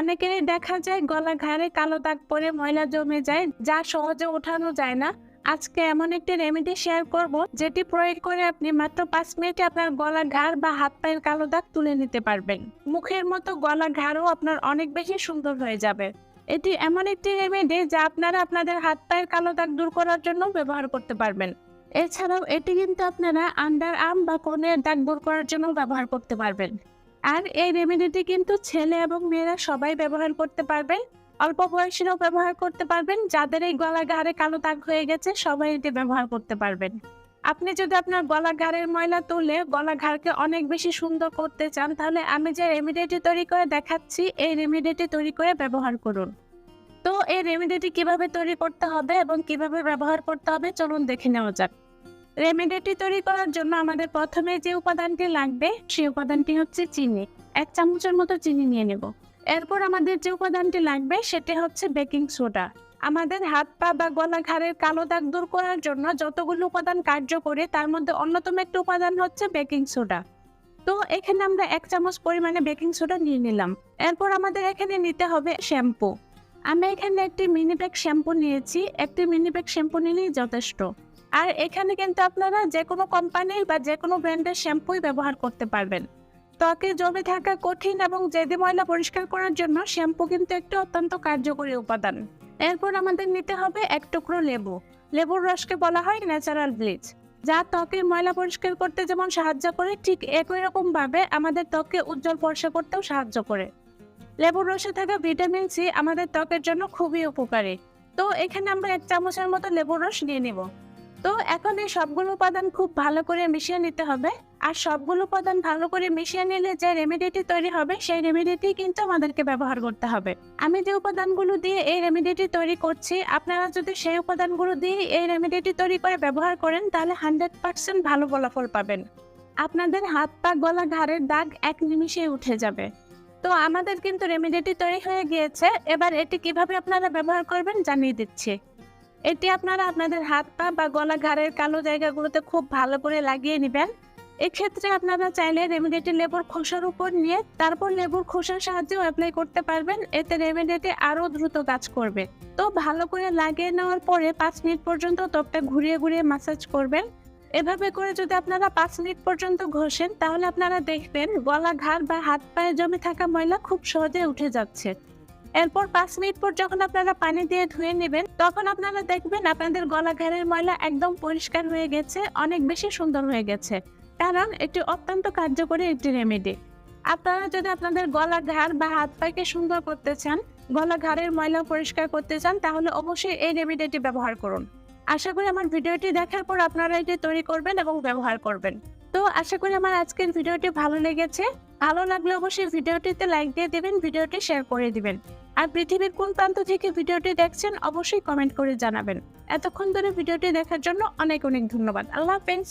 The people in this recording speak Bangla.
অনেকেরই দেখা যায় গলা ঘাড়ে কালো দাগ পরে ময়লা জমে যায়, যা সহজে ওঠানো যায় না। আজকে এমন একটি রেমেডি শেয়ার করব, যেটি প্রয়োগ করে আপনি মাত্র পাঁচ মিনিটে আপনার গলা ঘাড় বা হাত পায়ের কালো দাগ তুলে নিতে পারবেন। মুখের মতো গলা ঘাড়ও আপনার অনেক বেশি সুন্দর হয়ে যাবে। এটি এমন একটি রেমেডি যা আপনারা আপনাদের হাত পায়ের কালো দাগ দূর করার জন্য ব্যবহার করতে পারবেন। এছাড়াও এটি কিন্তু আপনারা আন্ডার আর্ম বা কোণের দাগ দূর করার জন্য ব্যবহার করতে পারবেন। আর এই রেমেডিটি কিন্তু ছেলে এবং মেয়েরা সবাই ব্যবহার করতে পারবেন। অল্প বয়সীরাও ব্যবহার করতে পারবেন। যাদের এই গলা ঘাড়ে কালো দাগ হয়ে গেছে, সবাই এটি ব্যবহার করতে পারবেন। আপনি যদি আপনার গলা ঘাড়ের ময়লা তুলে গলা ঘাড়কে অনেক বেশি সুন্দর করতে চান, তাহলে আমি যে রেমেডিটি তৈরি করে দেখাচ্ছি, এই রেমেডিটি তৈরি করে ব্যবহার করুন। তো এই রেমেডিটি কীভাবে তৈরি করতে হবে এবং কীভাবে ব্যবহার করতে হবে, চলুন দেখে নেওয়া যাক। রেমেডিটি তৈরি করার জন্য আমাদের প্রথমে যে উপাদানটি লাগবে, সেই উপাদানটি হচ্ছে চিনি। এক চামচের মতো চিনি নিয়ে নেব। এরপর আমাদের যে উপাদানটি লাগবে, সেটি হচ্ছে বেকিং সোডা। আমাদের হাত পা বা গলা ঘাড়ের কালো দাগ দূর করার জন্য যতগুলো উপাদান কার্যকরী, তার মধ্যে অন্যতম একটি উপাদান হচ্ছে বেকিং সোডা। তো এখানে আমরা এক চামচ পরিমাণে বেকিং সোডা নিয়ে নিলাম। এরপর আমাদের এখানে নিতে হবে শ্যাম্পু। আমি এখানে একটি মিনি ব্যাগ শ্যাম্পু নিয়েছি। একটি মিনি ব্যাগ শ্যাম্পু নিলেই যথেষ্ট। আর এখানে কিন্তু আপনারা যে কোনো কোম্পানির বা যে কোনো ব্র্যান্ডের শ্যাম্পুই ব্যবহার করতে পারবেন। ত্বকে জমে থাকা কঠিন এবং জেদি ময়লা পরিষ্কার করার জন্য শ্যাম্পু কিন্তু একটি অত্যন্ত কার্যকরী উপাদান। এরপর আমাদের নিতে হবে এক টুকরো লেবু। লেবুর রসকে বলা হয় ন্যাচারাল ব্লিচ যা ত্বকের ময়লা পরিষ্কার করতে যেমন সাহায্য করে, ঠিক একই রকমভাবে আমাদের ত্বককে উজ্জ্বল ফর্সা করতেও সাহায্য করে। লেবুর রসে থাকা ভিটামিন সি আমাদের ত্বকের জন্য খুবই উপকারী। তো এখানে আমরা এক চামচের মতো লেবুর রস নিয়ে নিব। তো এখন এই সবগুলো উপাদান খুব ভালো করে মিশিয়ে নিতে হবে। আর সবগুলো উপাদান ভালো করে মিশিয়ে নিলে যে রেমেডিটি তৈরি হবে, সেই রেমেডিটি কিন্তু আমাদেরকে ব্যবহার করতে হবে। আমি যে উপাদানগুলো দিয়ে এই রেমেডিটি তৈরি করছি, আপনারা যদি সেই উপাদানগুলো দিয়ে এই রেমেডিটি তৈরি করে ব্যবহার করেন, তাহলে হান্ড্রেড পার্সেন্ট ভালো ফলাফল পাবেন। আপনাদের হাত পা, গলা, ঘাড়ের দাগ এক নিমিষে উঠে যাবে। তো আমাদের কিন্তু রেমেডিটি তৈরি হয়ে গিয়েছে, এবার এটি কীভাবে আপনারা ব্যবহার করবেন জানিয়ে দিচ্ছি। এটি আপনারা আপনাদের হাত পা বা গলা ঘাড়ের কালো জায়গাগুলোতে খুব ভালো করে লাগিয়ে নেবেন। এক্ষেত্রে আপনারা চাইলে রেমেডিটি লেবুর খোসার উপর নিয়ে তারপর লেবুর খোসার সাহায্যেও অ্যাপ্লাই করতে পারবেন। এতে রেমেডিটি আরও দ্রুত কাজ করবে। তো ভালো করে লাগিয়ে নেওয়ার পরে পাঁচ মিনিট পর্যন্ত ত্বকটা ঘুরিয়ে ঘুরিয়ে মাসাজ করবেন। এভাবে করে যদি আপনারা পাঁচ মিনিট পর্যন্ত ঘষেন, তাহলে আপনারা দেখবেন গলা, ঘাড় বা হাত পায়ে জমে থাকা ময়লা খুব সহজে উঠে যাচ্ছে। এরপর পাঁচ মিনিট পর যখন আপনারা পানি দিয়ে ধুয়ে নেবেন, তখন আপনারা দেখবেন আপনাদের গলা ঘাড়ের ময়লা একদম পরিষ্কার হয়ে গেছে, অনেক বেশি সুন্দর হয়ে গেছে। কারণ এটি অত্যন্ত কার্যকরী একটি রেমেডি আপনারা যদি আপনাদের গলা ঘাড় বা হাত পাকে সুন্দর করতে চান, গলা ঘাড়ের ময়লা পরিষ্কার করতে চান, তাহলে অবশ্যই এই রেমেডিটি ব্যবহার করুন। আশা করি আমার ভিডিওটি দেখার পর আপনারা এটি তৈরি করবেন এবং ব্যবহার করবেন। তো আশা করি আমার আজকের ভিডিওটি ভালো লেগেছে। ভালো লাগলে অবশ্যই ভিডিওটিতে লাইক দিয়ে দেবেন, ভিডিওটি শেয়ার করে দিবেন। আর পৃথিবীর কোন প্রান্ত থেকে ভিডিওটি দেখছেন, অবশ্যই কমেন্ট করে জানাবেন। এতক্ষণ ধরে ভিডিওটি দেখার জন্য অনেক অনেক ধন্যবাদ। আল্লাহ হাফেজ।